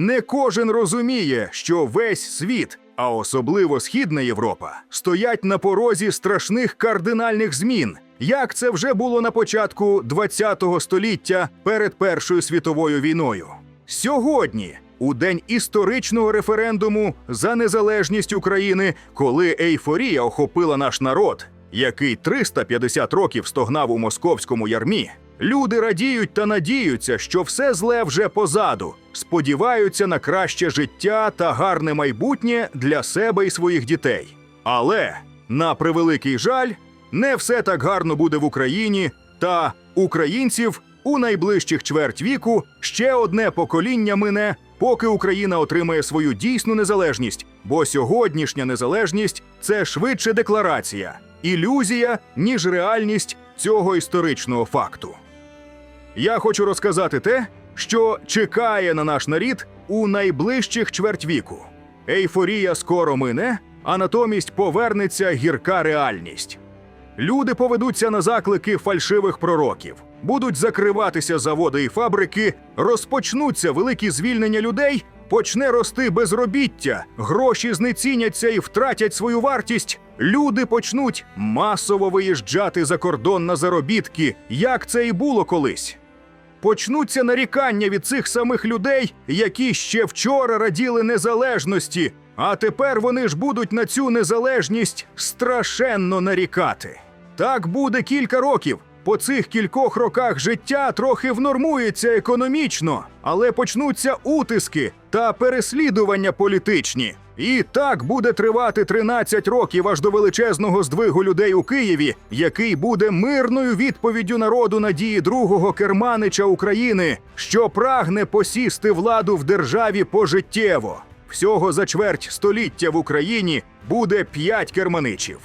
Не кожен розуміє, що весь світ, а особливо Східна Європа, стоять на порозі страшних кардинальних змін, як це вже було на початку ХХ століття перед Першою світовою війною. Сьогодні, у день історичного референдуму за незалежність України, коли ейфорія охопила наш народ, який 350 років стогнав у московському ярмі, люди радіють та надіються, що все зле вже позаду, сподіваються на краще життя та гарне майбутнє для себе і своїх дітей. Але, на превеликий жаль, не все так гарно буде в Україні, та українців у найближчих чверть віку ще одне покоління мине, поки Україна отримає свою дійсну незалежність. Бо сьогоднішня незалежність це швидше декларація, ілюзія, ніж реальність цього історичного факту. Я хочу розказати те, що чекає на наш нарід у найближчих чверть віку. Ейфорія скоро мине, а натомість повернеться гірка реальність. Люди поведуться на заклики фальшивих пророків, будуть закриватися заводи і фабрики, розпочнуться великі звільнення людей, почне рости безробіття, гроші знеціняться і втратять свою вартість. Люди почнуть масово виїжджати за кордон на заробітки, як це і було колись. Почнуться нарікання від цих самих людей, які ще вчора раділи незалежності, а тепер вони ж будуть на цю незалежність страшенно нарікати. Так буде кілька років. По цих кількох роках життя трохи внормується економічно, але почнуться утиски та переслідування політичні. І так буде тривати 13 років аж до величезного здвигу людей у Києві, який буде мирною відповіддю народу надії другого керманича України, що прагне посісти владу в державі пожиттєво. Всього за чверть століття в Україні буде п'ять керманичів.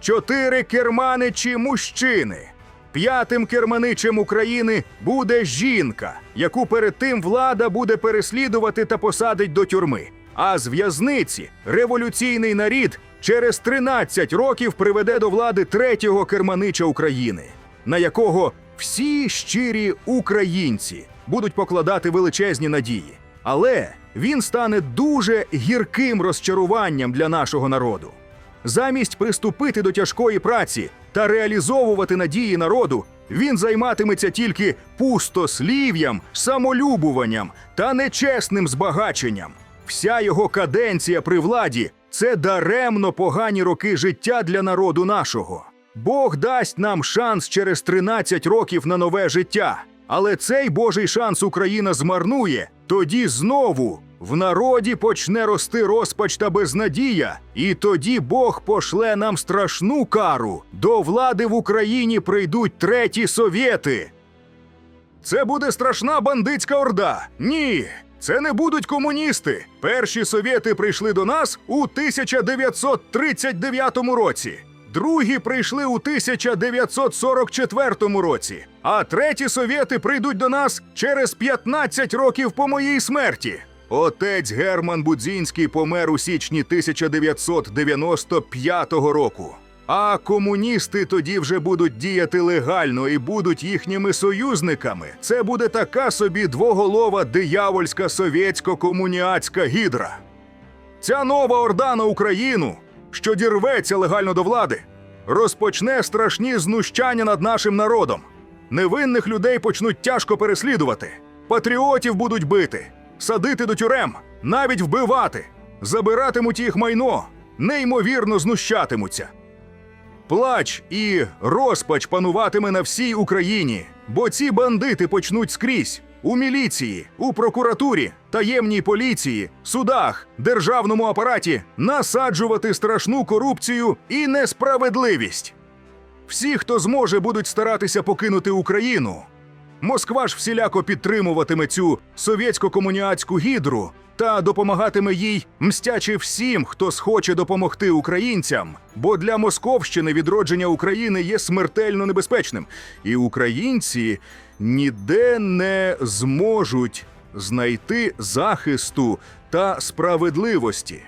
Чотири керманичі мужчини. П'ятим керманичем України буде жінка, яку перед тим влада буде переслідувати та посадить до тюрми. А з в'язниці революційний нарід через 13 років приведе до влади третього керманича України, на якого всі щирі українці будуть покладати величезні надії. Але він стане дуже гірким розчаруванням для нашого народу. Замість приступити до тяжкої праці та реалізовувати надії народу, він займатиметься тільки пустослів'ям, самолюбуванням та нечесним збагаченням. Вся його каденція при владі це даремно погані роки життя для народу нашого. Бог дасть нам шанс через 13 років на нове життя. Але цей Божий шанс Україна змарнує, тоді знову в народі почне рости розпач та безнадія, і тоді Бог пошле нам страшну кару. До влади в Україні прийдуть треті совєти. Це буде страшна бандитська орда. Ні, це не будуть комуністи. Перші совєти прийшли до нас у 1939 році. Другі прийшли у 1944 році, а треті совєти прийдуть до нас через 15 років по моїй смерті. Отець Герман Будзінський помер у січні 1995 року. А комуністи тоді вже будуть діяти легально і будуть їхніми союзниками. Це буде така собі двоголова диявольська совєтсько-комуніацька гідра. Ця нова орда на Україну, що дірветься легально до влади, розпочне страшні знущання над нашим народом. Невинних людей почнуть тяжко переслідувати, патріотів будуть бити, садити до тюрем, навіть вбивати, забиратимуть їх майно, неймовірно знущатимуться. Плач і розпач пануватиме на всій Україні, бо ці бандити почнуть скрізь у міліції, у прокуратурі, таємній поліції, судах, державному апараті насаджувати страшну корупцію і несправедливість. Всі, хто зможе, будуть старатися покинути Україну. Москва ж всіляко підтримуватиме цю совєтсько-комуніацьку гідру та допомагатиме їй, мстячи всім, хто схоче допомогти українцям. Бо для Московщини відродження України є смертельно небезпечним, і українці ніде не зможуть знайти захисту та справедливості.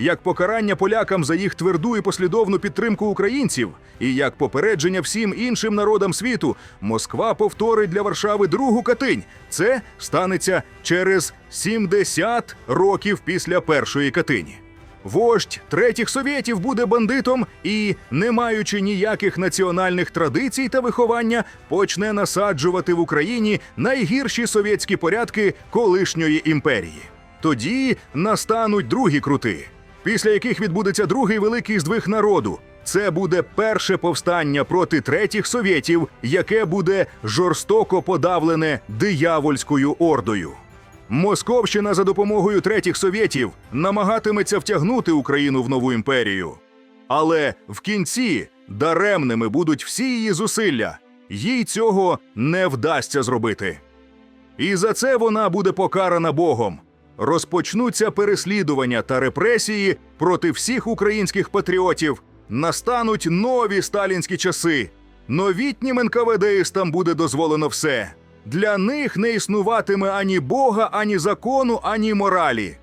Як покарання полякам за їх тверду і послідовну підтримку українців, і як попередження всім іншим народам світу, Москва повторить для Варшави другу Катинь. Це станеться через 70 років після першої Катині. Вождь третіх совєтів буде бандитом і, не маючи ніяких національних традицій та виховання, почне насаджувати в Україні найгірші совєтські порядки колишньої імперії. Тоді настануть другі крути, після яких відбудеться другий великий здвиг народу. Це буде перше повстання проти третіх совєтів, яке буде жорстоко подавлене диявольською ордою. Московщина за допомогою третіх совєтів намагатиметься втягнути Україну в нову імперію. Але в кінці даремними будуть всі її зусилля. Їй цього не вдасться зробити. І за це вона буде покарана Богом. Розпочнуться переслідування та репресії проти всіх українських патріотів. Настануть нові сталінські часи. Новітнім НКВДистам буде дозволено все. Для них не існуватиме ані Бога, ані закону, ані моралі.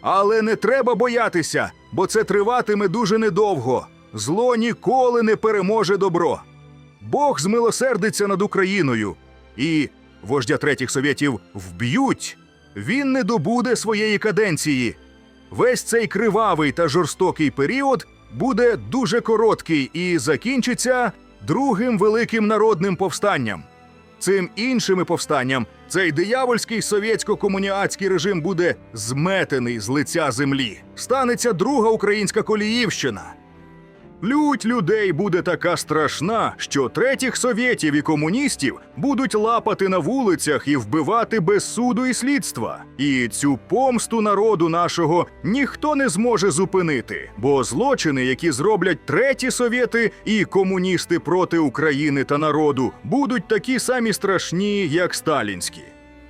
Але не треба боятися, бо це триватиме дуже недовго. Зло ніколи не переможе добро. Бог змилосердиться над Україною, і вождя третіх совєтів вб'ють. Він не добуде своєї каденції. Весь цей кривавий та жорстокий період буде дуже короткий і закінчиться другим великим народним повстанням. Цим іншим повстанням цей диявольський совєтсько-комуніатський режим буде зметений з лиця землі. Станеться друга українська коліївщина. Лють людей буде така страшна, що третіх совєтів і комуністів будуть лапати на вулицях і вбивати без суду і слідства. І цю помсту народу нашого ніхто не зможе зупинити, бо злочини, які зроблять треті совєти і комуністи проти України та народу, будуть такі самі страшні, як сталінські.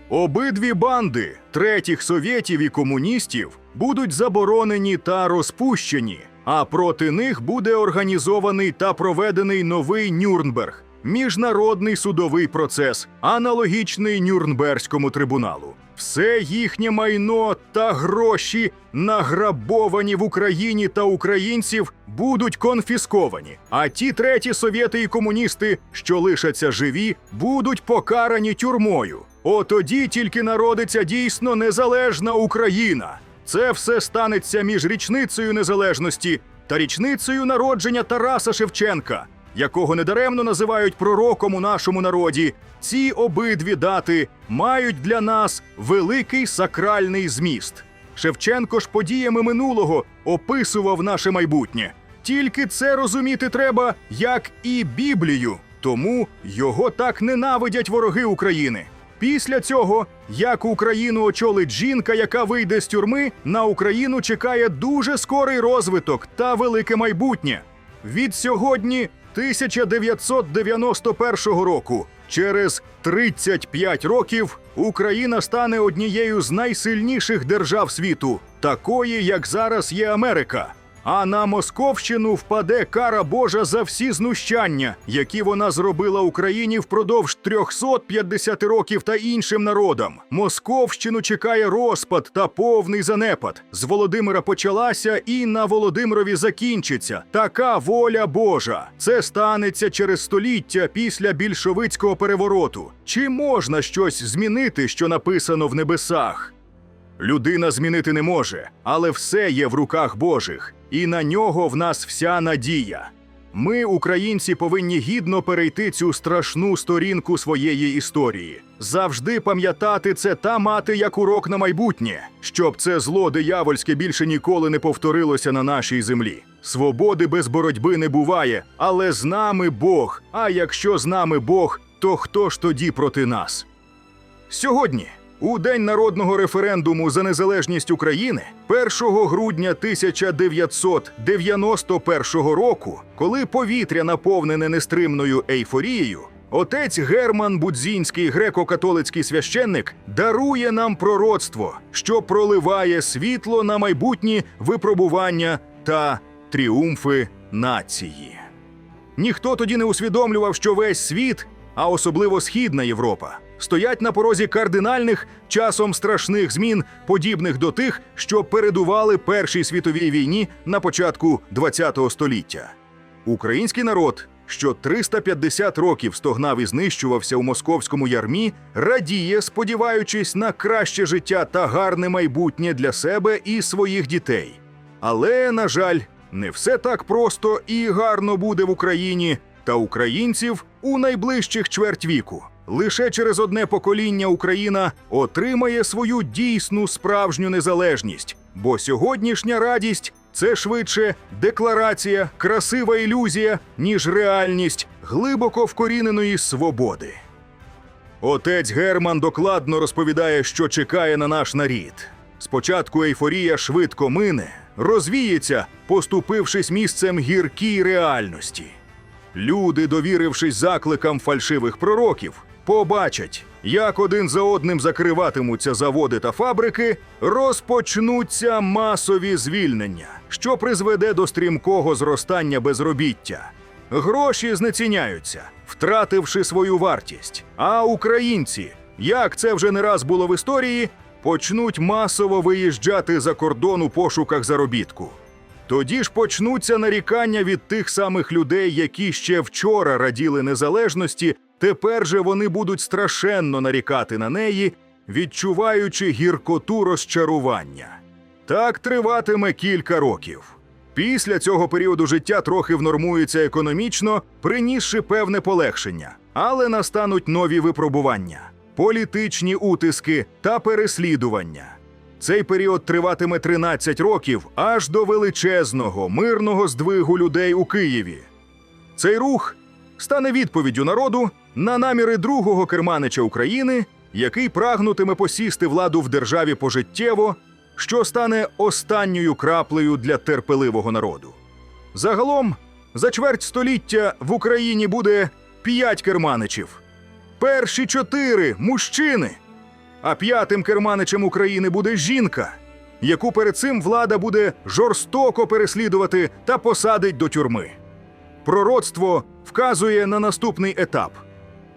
Обидві банди третіх совєтів і комуністів будуть заборонені та розпущені, а проти них буде організований та проведений новий Нюрнберг міжнародний судовий процес, аналогічний Нюрнберзькому трибуналу. Все їхнє майно та гроші, награбовані в Україні та українців, будуть конфісковані. А ті треті совєти і комуністи, що лишаться живі, будуть покарані тюрмою. Отоді тільки народиться дійсно незалежна Україна. Це все станеться між річницею незалежності та річницею народження Тараса Шевченка, якого недаремно називають пророком у нашому народі. Ці обидві дати мають для нас великий сакральний зміст. Шевченко ж подіями минулого описував наше майбутнє. Тільки це розуміти треба, як і Біблію, тому його так ненавидять вороги України. Після цього, як Україну очолить жінка, яка вийде з тюрми, на Україну чекає дуже скорий розвиток та велике майбутнє. Від сьогодні 1991 року, через 35 років, Україна стане однією з найсильніших держав світу, такої, як зараз є Америка. А на Московщину впаде кара Божа за всі знущання, які вона зробила Україні впродовж 350 років та іншим народам. Московщину чекає розпад та повний занепад. З Володимира почалася і на Володимирові закінчиться. Така воля Божа. Це станеться через століття після більшовицького перевороту. Чи можна щось змінити, що написано в небесах? Людина змінити не може, але все є в руках Божих, і на нього в нас вся надія. Ми, українці, повинні гідно перейти цю страшну сторінку своєї історії. Завжди пам'ятати це та мати як урок на майбутнє, щоб це зло диявольське більше ніколи не повторилося на нашій землі. Свободи без боротьби не буває, але з нами Бог. А якщо з нами Бог, то хто ж тоді проти нас? Сьогодні, у день народного референдуму за незалежність України, 1 грудня 1991 року, коли повітря наповнене нестримною ейфорією, отець Герман Будзінський, греко-католицький священник, дарує нам пророцтво, що проливає світло на майбутні випробування та тріумфи нації. Ніхто тоді не усвідомлював, що весь світ, а особливо Східна Європа, стоять на порозі кардинальних, часом страшних змін, подібних до тих, що передували Першій світовій війні на початку ХХ століття. Український народ, що 350 років стогнав і знищувався у московському ярмі, радіє, сподіваючись на краще життя та гарне майбутнє для себе і своїх дітей. Але, на жаль, не все так просто і гарно буде в Україні та українців у найближчих чверть віку. Лише через одне покоління Україна отримає свою дійсну справжню незалежність, бо сьогоднішня радість це швидше декларація, красива ілюзія, ніж реальність глибоко вкоріненої свободи. Отець Герман докладно розповідає, що чекає на наш нарід. Спочатку ейфорія швидко мине, розвіється, поступившись місцем гіркій реальності. Люди, довірившись закликам фальшивих пророків, побачать, як один за одним закриватимуться заводи та фабрики, розпочнуться масові звільнення, що призведе до стрімкого зростання безробіття. Гроші знеціняються, втративши свою вартість. А українці, як це вже не раз було в історії, почнуть масово виїжджати за кордон у пошуках заробітку. Тоді ж почнуться нарікання від тих самих людей, які ще вчора раділи незалежності, тепер же вони будуть страшенно нарікати на неї, відчуваючи гіркоту розчарування. Так триватиме кілька років. Після цього періоду життя трохи внормується економічно, принісши певне полегшення, але настануть нові випробування, політичні утиски та переслідування. Цей період триватиме 13 років аж до величезного мирного здвигу людей у Києві. Цей рух стане відповіддю народу на наміри другого керманича України, який прагнутиме посісти владу в державі пожиттєво, що стане останньою краплею для терпеливого народу. Загалом, за чверть століття в Україні буде п'ять керманичів. Перші чотири мужчини. А п'ятим керманичем України буде жінка, яку перед цим влада буде жорстоко переслідувати та посадить до тюрми. Пророцтво вказує на наступний етап: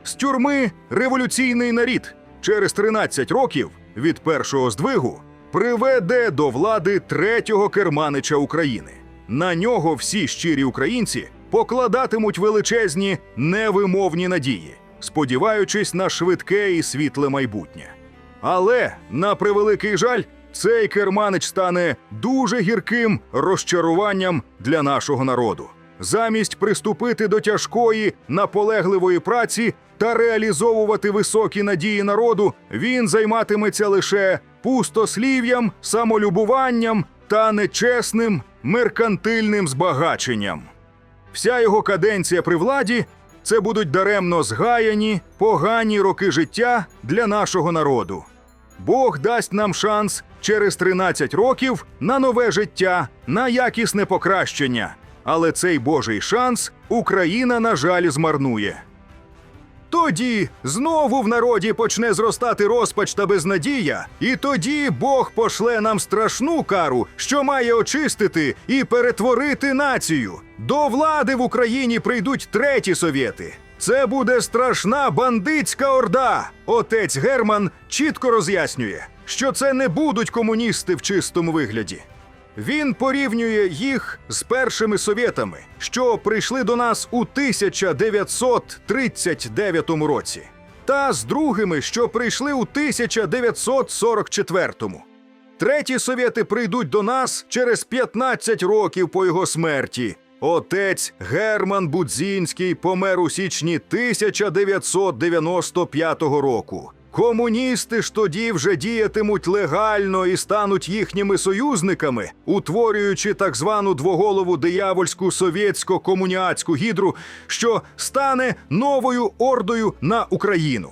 з тюрми революційний нарід через 13 років від першого здвигу приведе до влади третього керманича України. На нього всі щирі українці покладатимуть величезні невимовні надії, сподіваючись на швидке і світле майбутнє. Але, на превеликий жаль, цей керманич стане дуже гірким розчаруванням для нашого народу. Замість приступити до тяжкої, наполегливої праці та реалізовувати високі надії народу, він займатиметься лише пустослів'ям, самолюбуванням та нечесним меркантильним збагаченням. Вся його каденція при владі це будуть даремно згаяні, погані роки життя для нашого народу. Бог дасть нам шанс через 13 років на нове життя, на якісне покращення. Але цей Божий шанс Україна, на жаль, змарнує. Тоді знову в народі почне зростати розпач та безнадія, і тоді Бог пошле нам страшну кару, що має очистити і перетворити націю. До влади в Україні прийдуть треті совєти. Це буде страшна бандитська орда. Отець Герман чітко роз'яснює, що це не будуть комуністи в чистому вигляді. Він порівнює їх з першими совєтами, що прийшли до нас у 1939 році, та з другими, що прийшли у 1944. Треті совєти прийдуть до нас через 15 років по його смерті. Отець Герман Будзінський помер у січні 1995 року. Комуністи ж тоді вже діятимуть легально і стануть їхніми союзниками, утворюючи так звану двоголову диявольську совєтсько-комуняцьку гідру, що стане новою ордою на Україну.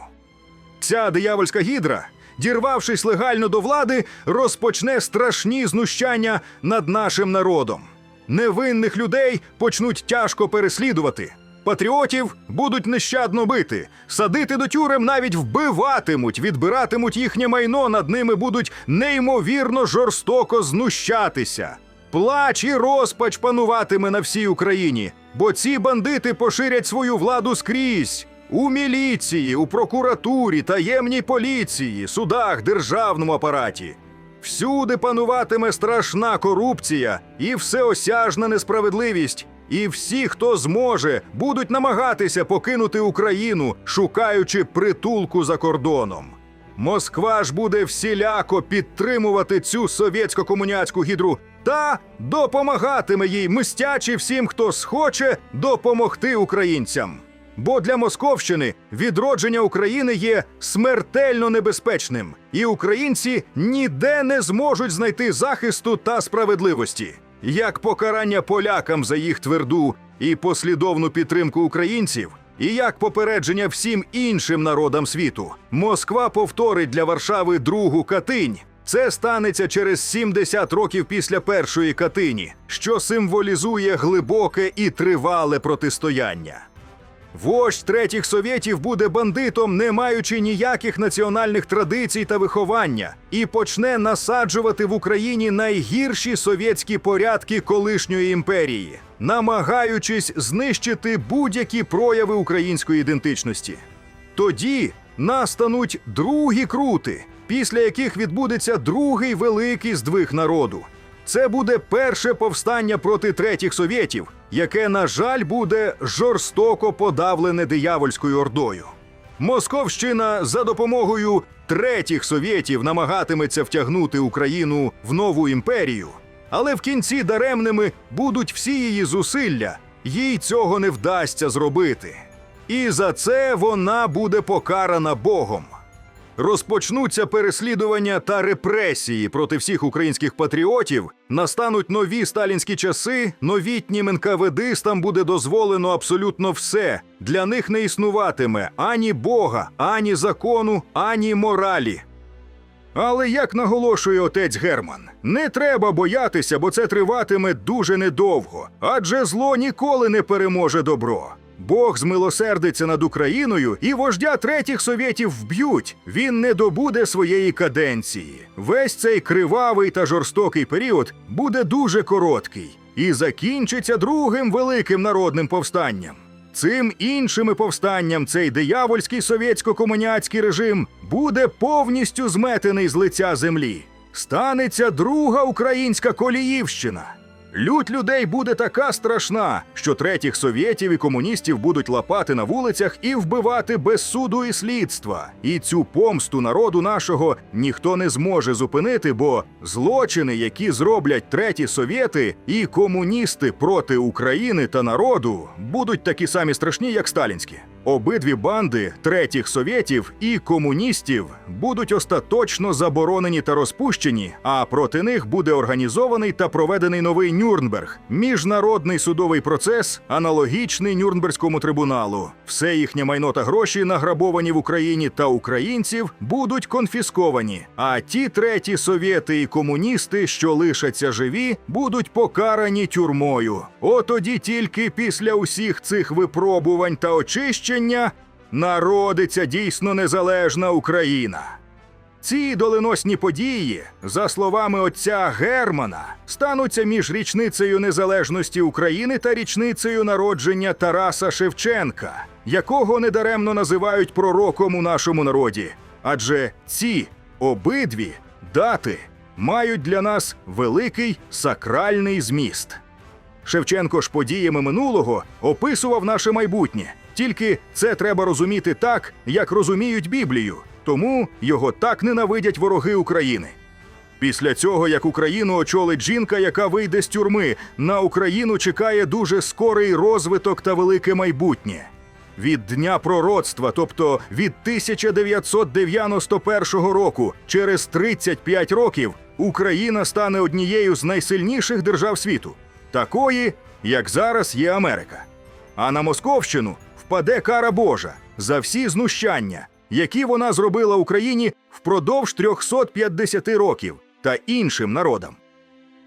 Ця диявольська гідра, дірвавшись легально до влади, розпочне страшні знущання над нашим народом. Невинних людей почнуть тяжко переслідувати. Патріотів будуть нещадно бити, садити до тюрем навіть вбиватимуть, відбиратимуть їхнє майно, над ними будуть неймовірно жорстоко знущатися. Плач і розпач пануватиме на всій Україні, бо ці бандити поширять свою владу скрізь. У міліції, у прокуратурі, таємній поліції, судах, державному апараті. Всюди пануватиме страшна корупція і всеосяжна несправедливість. І всі, хто зможе, будуть намагатися покинути Україну, шукаючи притулку за кордоном. Москва ж буде всіляко підтримувати цю совєтсько-комуняцьку гідру та допомагатиме їй мстячи всім, хто схоче допомогти українцям. Бо для Московщини відродження України є смертельно небезпечним, і українці ніде не зможуть знайти захисту та справедливості. Як покарання полякам за їх тверду і послідовну підтримку українців, і як попередження всім іншим народам світу, Москва повторить для Варшави другу Катинь. Це станеться через 70 років після першої Катині, що символізує глибоке і тривале протистояння. Вождь третіх совєтів буде бандитом, не маючи ніяких національних традицій та виховання, і почне насаджувати в Україні найгірші совєтські порядки колишньої імперії, намагаючись знищити будь-які прояви української ідентичності. Тоді настануть другі крути, після яких відбудеться другий великий здвиг народу. Це буде перше повстання проти третіх совєтів, яке, на жаль, буде жорстоко подавлене диявольською ордою. Московщина за допомогою третіх совєтів намагатиметься втягнути Україну в нову імперію, але в кінці даремними будуть всі її зусилля, їй цього не вдасться зробити. І за це вона буде покарана Богом. Розпочнуться переслідування та репресії проти всіх українських патріотів. Настануть нові сталінські часи. Новітнім НКВДистам буде дозволено абсолютно все. Для них не існуватиме ані Бога, ані закону, ані моралі. Але як наголошує отець Герман, не треба боятися, бо це триватиме дуже недовго, адже зло ніколи не переможе добро. Бог змилосердиться над Україною, і вождя третіх совєтів вб'ють. Він не добуде своєї каденції. Весь цей кривавий та жорстокий період буде дуже короткий і закінчиться другим великим народним повстанням. Цим іншим і повстанням цей диявольський совєтсько-комуняцький режим буде повністю зметений з лиця землі. Станеться друга українська коліївщина. Лють людей буде така страшна, що третіх совєтів і комуністів будуть лапати на вулицях і вбивати без суду і слідства. І цю помсту народу нашого ніхто не зможе зупинити, бо злочини, які зроблять треті совєти і комуністи проти України та народу, будуть такі самі страшні, як сталінські. Обидві банди третіх совєтів і комуністів будуть остаточно заборонені та розпущені, а проти них буде організований та проведений новий Нюрнберг міжнародний судовий процес, аналогічний Нюрнберзькому трибуналу. Все їхнє майно та гроші, награбовані в Україні та українців, будуть конфісковані. А ті треті совєти і комуністи, що лишаться живі, будуть покарані тюрмою. Отоді тільки після усіх цих випробувань та очищення народиться дійсно незалежна Україна. Ці доленосні події, за словами отця Германа, стануться між річницею незалежності України та річницею народження Тараса Шевченка, якого недаремно називають пророком у нашому народі. Адже ці обидві дати мають для нас великий сакральний зміст. Шевченко ж подіями минулого описував наше майбутнє. Тільки це треба розуміти так, як розуміють Біблію, тому його так ненавидять вороги України. Після цього, як Україну очолить жінка, яка вийде з тюрми, на Україну чекає дуже скорий розвиток та велике майбутнє. Від дня пророцтва, тобто від 1991 року, через 35 років, Україна стане однією з найсильніших держав світу, такої, як зараз є Америка. А на Московщину впаде кара Божа за всі знущання, які вона зробила Україні впродовж 350 років та іншим народам.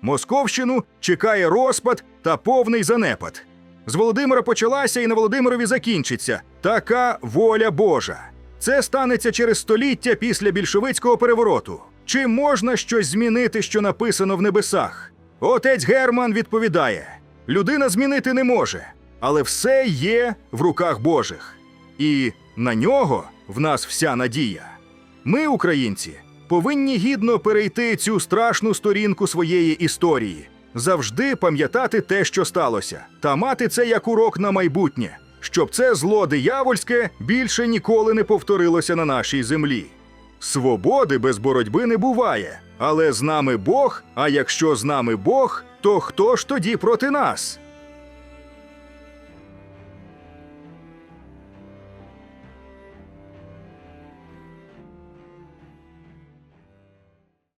Московщину чекає розпад та повний занепад. З Володимира почалася і на Володимирові закінчиться така воля Божа. Це станеться через століття після більшовицького перевороту. Чи можна щось змінити, що написано в небесах? Отець Герман відповідає: людина змінити не може, але все є в руках Божих. І на нього в нас вся надія. Ми, українці, повинні гідно перейти цю страшну сторінку своєї історії, завжди пам'ятати те, що сталося, та мати це як урок на майбутнє, щоб це зло диявольське більше ніколи не повторилося на нашій землі. Свободи без боротьби не буває, але з нами Бог, а якщо з нами Бог, то хто ж тоді проти нас?